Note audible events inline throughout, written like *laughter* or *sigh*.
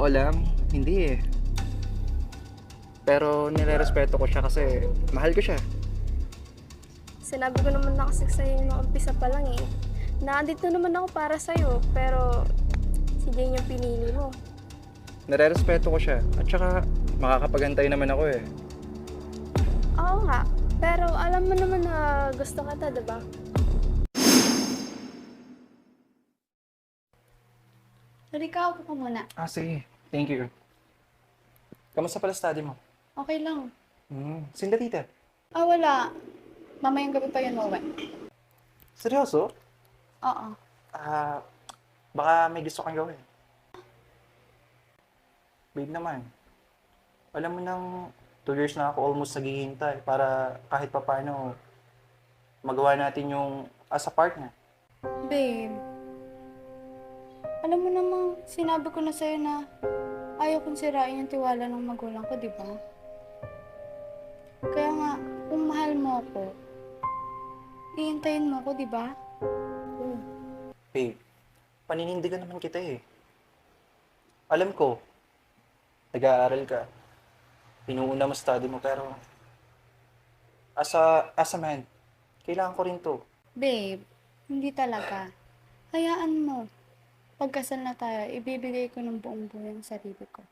totoo lang, hindi eh. Pero nirerespeto ko siya kasi mahal ko siya. Sinabi ko naman na kasi sa'yo nung umpisa pa lang eh. Nandito naman ako para sa'yo, pero si Jane yung pinili mo. Nirerespeto ko siya. At saka makakapagantay naman ako eh. Oo nga, pero alam mo naman na gusto ka ta, diba? Halika, upo ka muna. Ah, sige. Thank you. Kamusta pala study mo? Okay lang. Hmm, sinda tita. Ah, wala. Mamayang gabi pa yun uwi. Seryoso? Oo. Ah, baka may gusto kang gawin. Babe naman, alam mo nang two years na ako almost naghihintay para kahit papaano magawa natin yung as a partner. Babe. Alam mo namang, sinabi ko na sa'yo na ayaw kong sirain yung tiwala ng magulang ko, di ba? Kaya nga, kung mahal mo ako, iintayin mo ako, di ba? Babe, paninindigan naman kita eh. Alam ko, nag-aaral ka. Pinuuna mo study mo pero as a, as a man, kailangan ko rin to. Babe, hindi talaga. Hayaan mo. Pagkasal na tayo, ibibigay ko ng buong buhay ang sarili ko.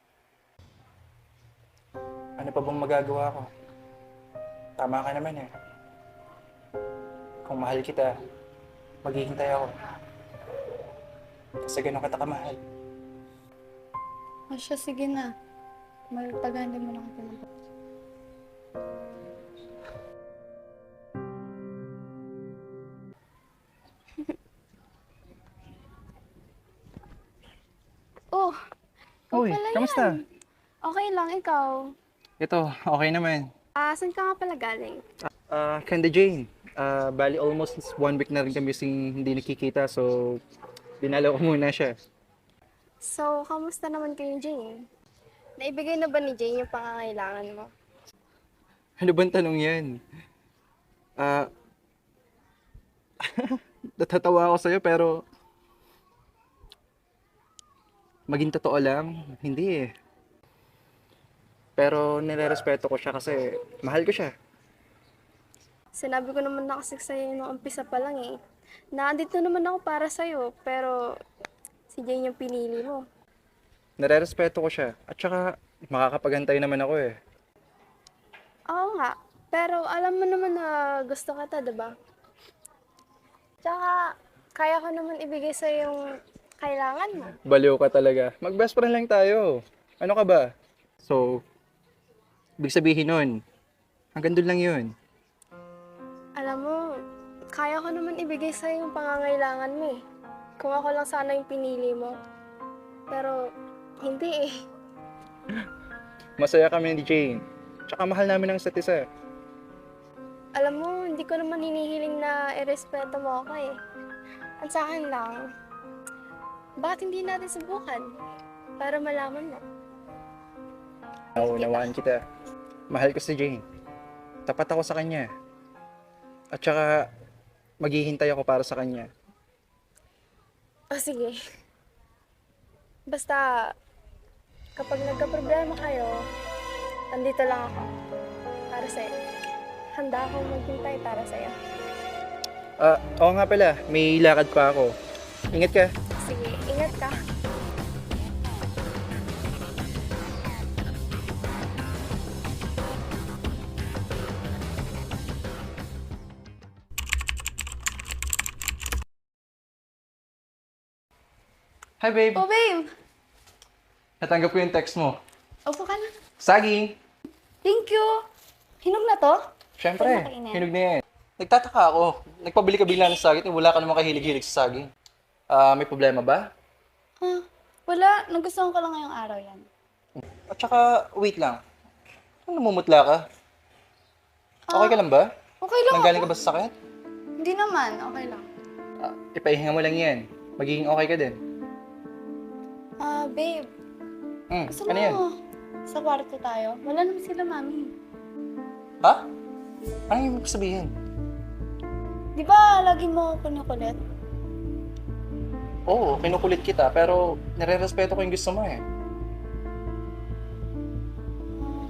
Ano pa bang magagawa ko? Tama ka naman eh. Kung mahal kita, maghihintay ako. Kasi ganun kita kamahal. O siya, sige na. Magpaganda mo na kita ng Uy, pala kamusta? yan. Okay lang, ikaw. Ito, okay naman. Ah, saan ka nga pala galing? Ah, Candy Jane. Ah, bali almost one week na rin kami sing hindi nakikita so dinala ko muna siya. So, kamusta naman kayo, Jane? Naibigay na ba ni Jane yung pangangailangan mo? Ano bang tanong yan? Ah, *laughs* natatawa ako sa'yo pero maging totoo lang, hindi eh. Pero nirerespeto ko siya kasi mahal ko siya. Sinabi ko naman na kasi sa'yo nung umpisa pa lang eh. Nandito naman ako para sa'yo, pero si Jane yung pinili mo. Nirerespeto ko siya. At saka makakapagantay naman ako eh. Oo nga, pero alam mo naman na gusto ka ta, diba? Tsaka, kaya ko naman ibigay sa'yo yung kailangan mo. Baliw ka talaga. Mag-best friend lang tayo. Ano ka ba? So, ibig sabihin nun, hanggang doon lang yun. Alam mo, kaya ko naman ibigay sa'yo yung pangangailangan mo eh. Kung ako lang sana yung pinili mo. Pero, hindi eh. *laughs* Masaya kami ni Jane. Tsaka mahal namin ang isa't isa. Alam mo, hindi ko naman hinihiling na irespeto mo ako eh. Ang sa akin lang, bakit hindi natin subukan? Para malaman mo. Naunawaan kita. Mahal ko si Jane. Tapat ako sa kanya. At saka, maghihintay ako para sa kanya. O sige. Basta, kapag nagka-problema kayo, nandito lang ako. Para sa'yo. Handa akong maghintay para sa'yo. Ah, oo nga pala. May lakad pa ako. Ingat ka. Sige, ingat ka. Hi, babe. Oh, babe! Natanggap ko yung text mo. Upo ka na. Saging! Thank you! Hinog na to? Siyempre, Pwede na kainin. hinog na yan. Nagtataka ako. Nagpabili ka bigla ng saging, wala ka namang kahilig-hilig sa saging. Ah, may problema ba? Ah, wala. Nagustuhan ko lang ngayong araw yan. At saka, wait lang. Ano namumutla ka? Okay ka lang ba? Okay lang Nanggaling ako. ka ba sa sakit? Hindi naman. Okay lang. Ah, ipahinga mo lang yan. Magiging okay ka din. Ah, babe. Hmm, Gusto ano mo yan? sa kwarto tayo? Wala naman sila, mami. Ha? Ano yung ibig sabihin? Di ba lagi mo ako kinukulit? oo, oh, kinukulit kita, pero nire-respeto ko yung gusto mo eh. Ah,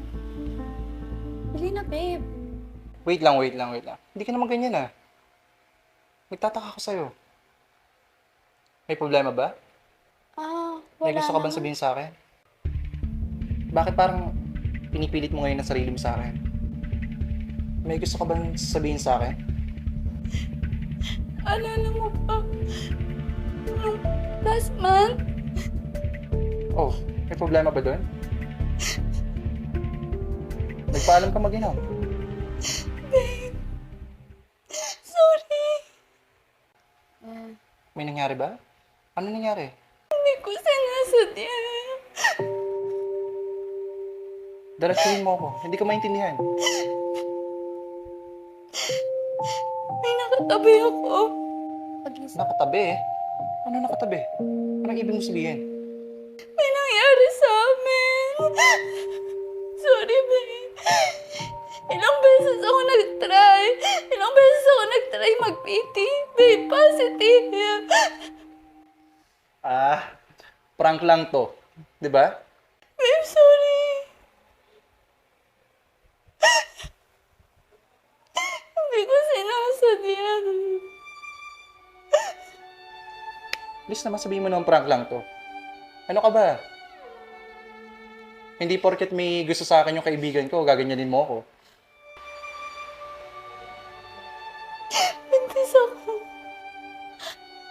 Dali na, babe. Wait lang, wait lang, wait lang. Hindi ka naman ganyan ah. Nagtataka ako sa'yo. May problema ba? Ah, wala May gusto ka bang sabihin sa akin? Bakit parang pinipilit mo ngayon ang sarili mo sa akin? May gusto ka bang sabihin sa akin? Alala mo pa, Last month, Oh, may problema ba doon? Nagpaalam ka mag-inom. sorry. Ah, May nangyari ba? Ano nangyari? hindi ko sinasadya. Darating mo ako. Hindi ko maintindihan. May nakatabi ako. Pag-isip. Nakatabi eh. Ano nakatabi? Anong ibig mo sabihin? May nangyari sa amin. Sorry, babe. Ilang beses ako nag-try. Ilang beses ako nag-try mag-PT. Babe, positive. Ah, prank lang to. 'Di ba? Babe, sorry. Please naman sabihin mo ng prank lang to. Ano ka ba? Hindi porket may gusto sa akin yung kaibigan ko, gaganyanin mo ako. Buntis ako.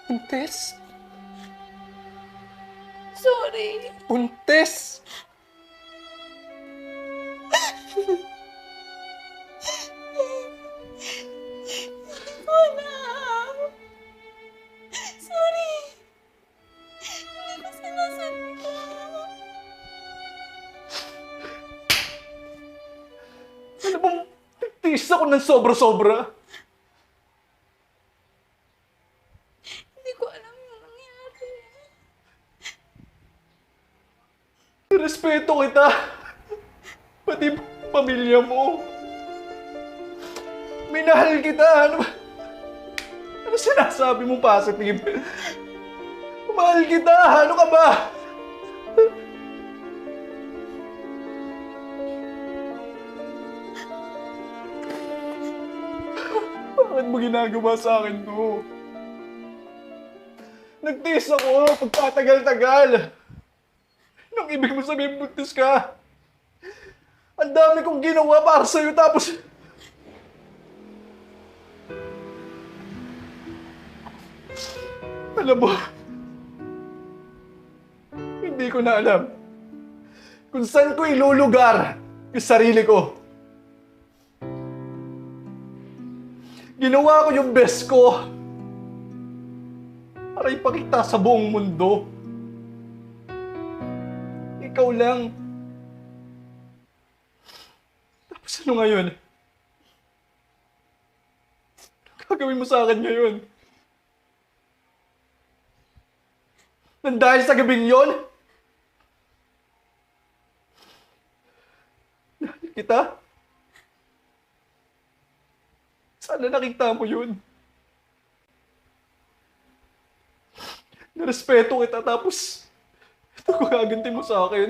Buntis? Sorry. Buntis! Nagtiis ako ng sobra-sobra? Hindi ko alam yung nangyari. Respeto kita. Pati pamilya mo. Minahal kita. Ano ba? Ano sinasabi mo positive? Mahal kita. Ano ka ba? Ginagawa sa akin to? Nagtiis ako pagpatagal-tagal. Nung ibig mo sabihin buntis ka. Ang dami kong ginawa para sa'yo tapos... Alam mo, hindi ko na alam kung saan ko ilulugar yung sarili ko. Ginawa ko yung best ko para ipakita sa buong mundo. Ikaw lang. Tapos ano ngayon? Gagawin mo sa akin ngayon? Nang dahil sa gabing yon? Kita? Sana nakita mo yun. Narespeto kita tapos *laughs* ito ko gaganti mo sa akin.